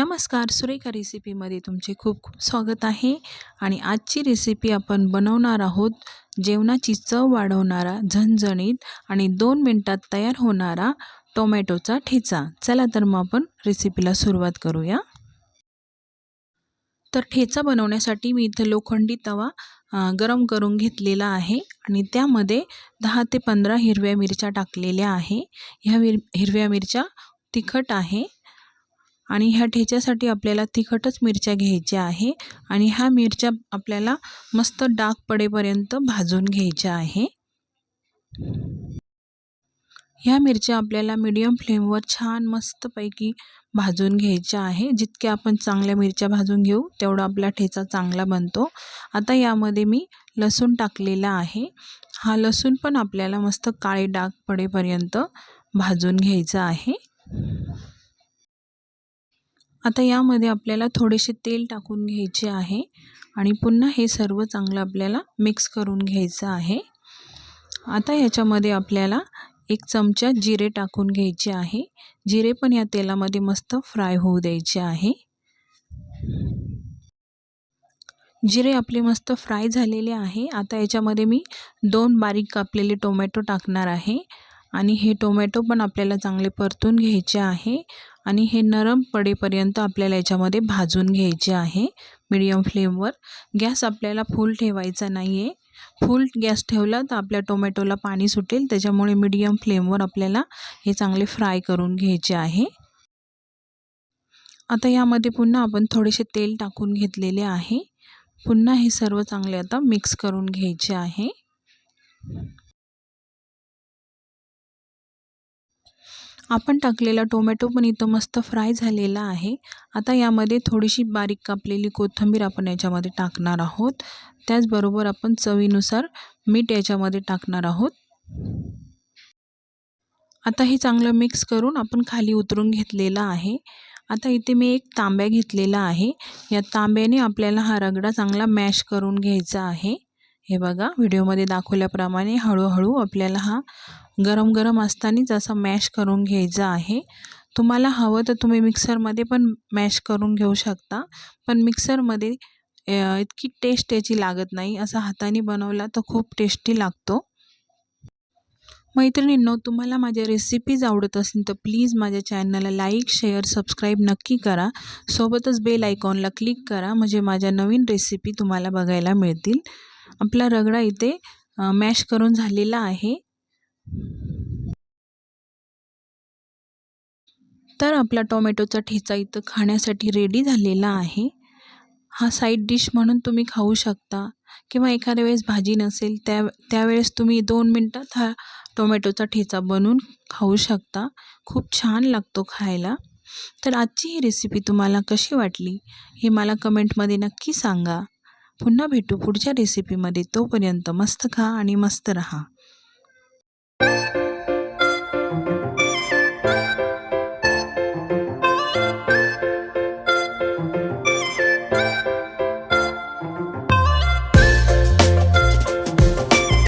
नमस्कार सुरेखा रेसिपीमध्ये तुमचे खूप खूप स्वागत आहे आणि आजची रेसिपी आपण बनवणार आहोत जेवणाची चव वाढवणारा झणझणीत आणि दोन मिनटात तयार होणारा टोमॅटोचा ठेचा. चला तर मग आपण रेसिपीला सुरुवात करूया. तर ठेचा बनवण्यासाठी मी इथं लोखंडी तवा गरम करून घेतलेला आहे आणि त्यामध्ये दहा ते पंधरा हिरव्या मिरच्या टाकलेल्या आहे. ह्या हिरव्या मिरच्या तिखट आहे. आणि ह्या ठेच्यासाठी आपल्याला तिखटच मिरच्या घ्यायच्या आहे आणि ह्या मिरच्या आपल्याला मस्त डाग पडेपर्यंत भाजून घ्यायच्या आहे. ह्या मिरच्या आपल्याला मीडियम फ्लेमवर छान मस्तपैकी भाजून घ्यायच्या आहे. जितक्या आपण चांगल्या मिरच्या भाजून घेऊ तेवढा आपला ठेचा चांगला बनतो. आता यामध्ये मी लसूण टाकलेला आहे. हा लसूण पण आपल्याला मस्त काळे डाग पडेपर्यंत भाजून घ्यायचा आहे. आता यामध्ये आपल्याला थोडेसे तेल टाकून घ्यायचे आहे आणि पुन्हा हे सर्व चांगलं आपल्याला मिक्स करून घ्यायचं आहे. आता याच्यामध्ये आपल्याला एक चमचा जिरे टाकून घ्यायचे आहे. जिरे पण या तेलामध्ये मस्त फ्राय होऊ द्यायचे आहे. जिरे आपले मस्त फ्राय झालेले आहे. आता याच्यामध्ये मी दोन बारीक कापलेले टोमॅटो टाकणार आहे. आणि हे टोमॅटो पण आपल्याला चांगले परतून घ्यायचे आहे. आणि हे नरम पडेपर्यंत आपल्याला याच्यामध्ये भाजून घ्यायचे आहे. मीडियम फ्लेमवर. गॅस आपल्याला फुल ठेवायचा नाही आहे फुल गॅस ठेवला तर आपल्या टोमॅटोला पाणी सुटेल. त्याच्यामुळे मीडियम फ्लेमवर आपल्याला हे चांगले फ्राय करून घ्यायचे आहे. आता यामध्ये पुन्हा आपण थोडेसे तेल टाकून घेतलेले आहे. पुन्हा हे सर्व चांगले आता मिक्स करून घ्यायचे आहे. आपण टाकलेला टोमॅटो पण इथं मस्त फ्राय झालेला आहे. आता यामध्ये थोडीशी बारीक कापलेली कोथिंबीर आपण याच्यामध्ये टाकणार आहोत. त्याचबरोबर आपण चवीनुसार मीठ याच्यामध्ये टाकणार आहोत. आता हे चांगलं मिक्स करून आपण खाली उतरून घेतलेलं आहे. आता इथे मी एक तांब्या घेतलेला आहे. या तांब्याने आपल्याला हा रगडा चांगला मॅश करून घ्यायचा आहे. हे बघा व्हिडिओमध्ये दाखवल्याप्रमाणे हळूहळू आपल्याला हा गरम गरम असतानाच असं मॅश करून घ्यायचं आहे. तुम्हाला हवं तर तुम्ही मिक्सरमध्ये पण मॅश करून घेऊ शकता पण मिक्सरमध्ये इतकी टेस्ट याची लागत नाही. असा हाताने बनवला तर खूप टेस्टी लागतो. मैत्रिणींनो तुम्हाला माझ्या रेसिपीज आवडत असेल तर प्लीज माझ्या चॅनलला लाईक शेअर सबस्क्राईब नक्की करा. सोबतच बेल आयकॉनला क्लिक करा म्हणजे माझ्या नवीन रेसिपी तुम्हाला बघायला मिळतील. आपला रगडा इथे मॅश करून झालेला आहे. तर आपला टोमॅटोचा ठेचा इथं खाण्यासाठी रेडी झालेला आहे. हा साईड डिश म्हणून तुम्ही खाऊ शकता किंवा एखाद्या वेळेस भाजी नसेल त्या त्यावेळेस तुम्ही दोन मिनटात हा टोमॅटोचा ठेचा बनवून खाऊ शकता. खूप छान लागतो खायला. तर आजची ही रेसिपी तुम्हाला कशी वाटली हे मला कमेंटमध्ये नक्की सांगा. पुन्हा भेटू पुढच्या रेसिपीमध्ये तोपर्यंत मस्त खा आणि मस्त रहा.